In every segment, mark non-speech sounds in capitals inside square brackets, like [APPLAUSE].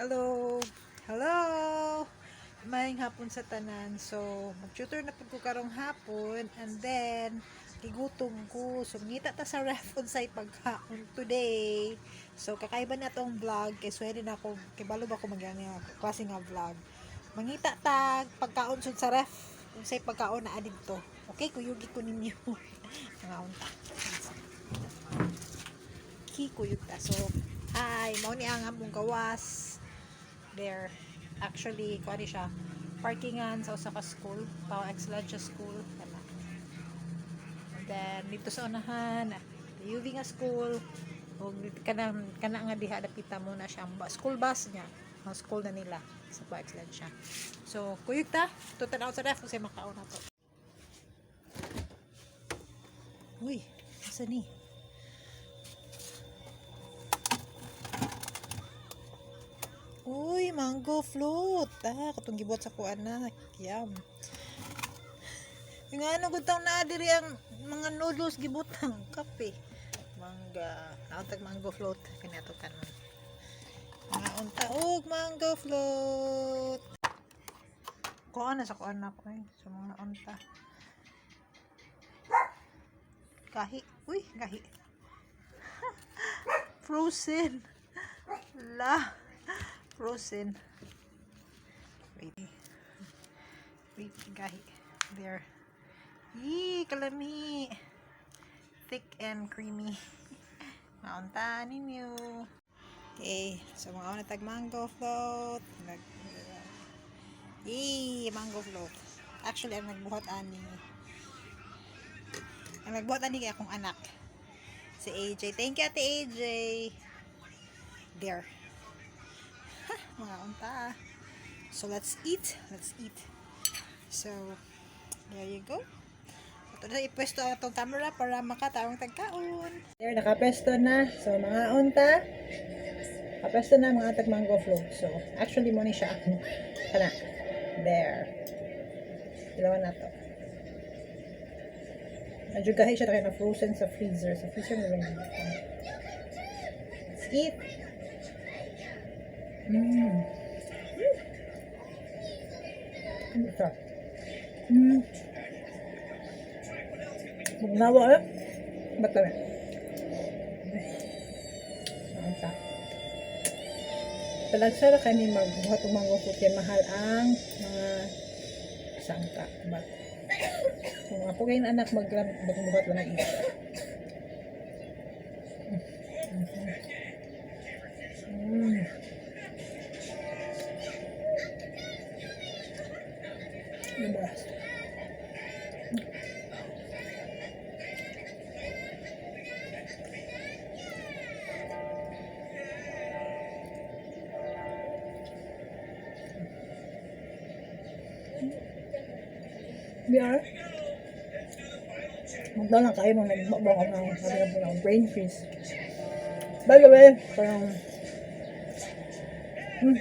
Hello! Hello! Maying hapon sa tanan. So, mag-tutor na karong hapon and then gigutom ko. So, ngita ta sa ref unsay pagkaon today. So, kakaiba na tong vlog kay swede na ako kay balo ba ko magyani nga klase nga vlog. Mangita tag pagkaon sa ref unsay pagkaon na adito. Okay, kuyugi ko ninyo. [LAUGHS] Mga unta. Kikuyog ta. So, hi, mao ni ang among gawas there. Actually kuha ni siya parkingan sa usa ka school Pao Excellence School kana and then dito sa unahan UV nga school. Ug kanang kana nga diha dapita mo na siya school bus niya. Ang school na nila sa Pao Excellence siya. So kuyog ta. Tutan out sa ref kasi makaon na to. Uy asa ni Mango float. Ah, katong gibuhat sa kuan na. Yum. Yung ano gutang na diri ang mga noodles gibutang kape. Mangga. Nautag mango float kani ato kanon. Mga unta og mango float. Kuan na sa kuan na ko eh. Sa mga unta. Gahi. Uy, gahi. [LAUGHS] Frozen. La frozen. Wait. Wait, gahi. There. Yee, kalami. Thick and creamy. [LAUGHS] Maunta ninyo. Okay, so mga una tag mango float. Nag Yee, mango float. Actually, ang nagbuhat ani. Ang nagbuhat ani kay akong anak. Si AJ. Thank you, Ate AJ. There mga unta. So, let's eat. Let's eat. So, there you go. Ito na ipwesto itong camera para makatawang tagkaon. There, nakapesto na. So, mga unta. Nakapesto na mga atag mango float. So, actually, mo ni siya. [LAUGHS] Kana. There. Dalawa na to. Medyo gahi siya na frozen sa freezer. Sa freezer na rin. Let's eat. Mm. Ano ito? Mm. Magnawa eh. Ba't kami? Ano ito? Talagsara kami magbuhat ng mga puti. Mahal ang mga sangka. But, kung ako kayo anak magbuhat lang ng isa. Diba? Biar. Magdala kayo nung nagbabang ako ng sabi ko ng brain freeze. By the way, parang hmm,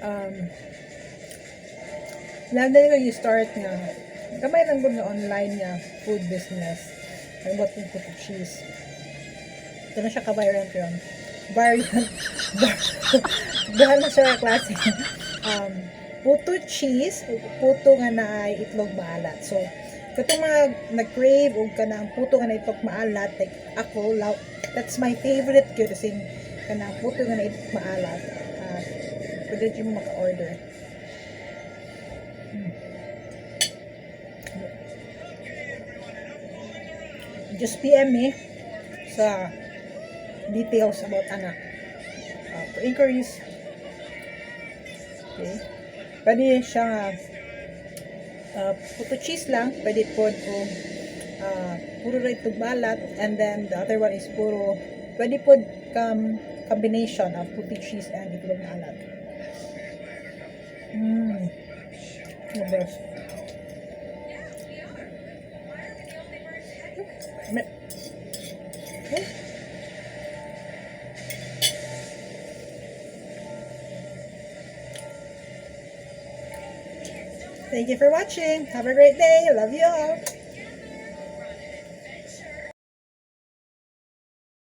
um, lalo na yung start nga, kamay lang na online nga food business. Ang bot ng puto cheese. Ito na siya ka-variant yun. Variant. Dahil na siya klase. um, puto cheese, puto nga na ay itlog maalat. So, katong mga nag-crave o ka ng puto nga na itlog maalat, like ako, that's my favorite kasi ka ng puto nga na itlog maalat. Pwede mo maka-order. Hmm. Just PM me sa details about anak. Uh, for inquiries. Okay. Pwede siya uh, puto cheese lang. Pwede po po uh, puro rin itong balat. And then the other one is puro pwede po um, combination of puto cheese and itlog na alat. Mm. The best. Thank you for watching. Have a great day. Love you all.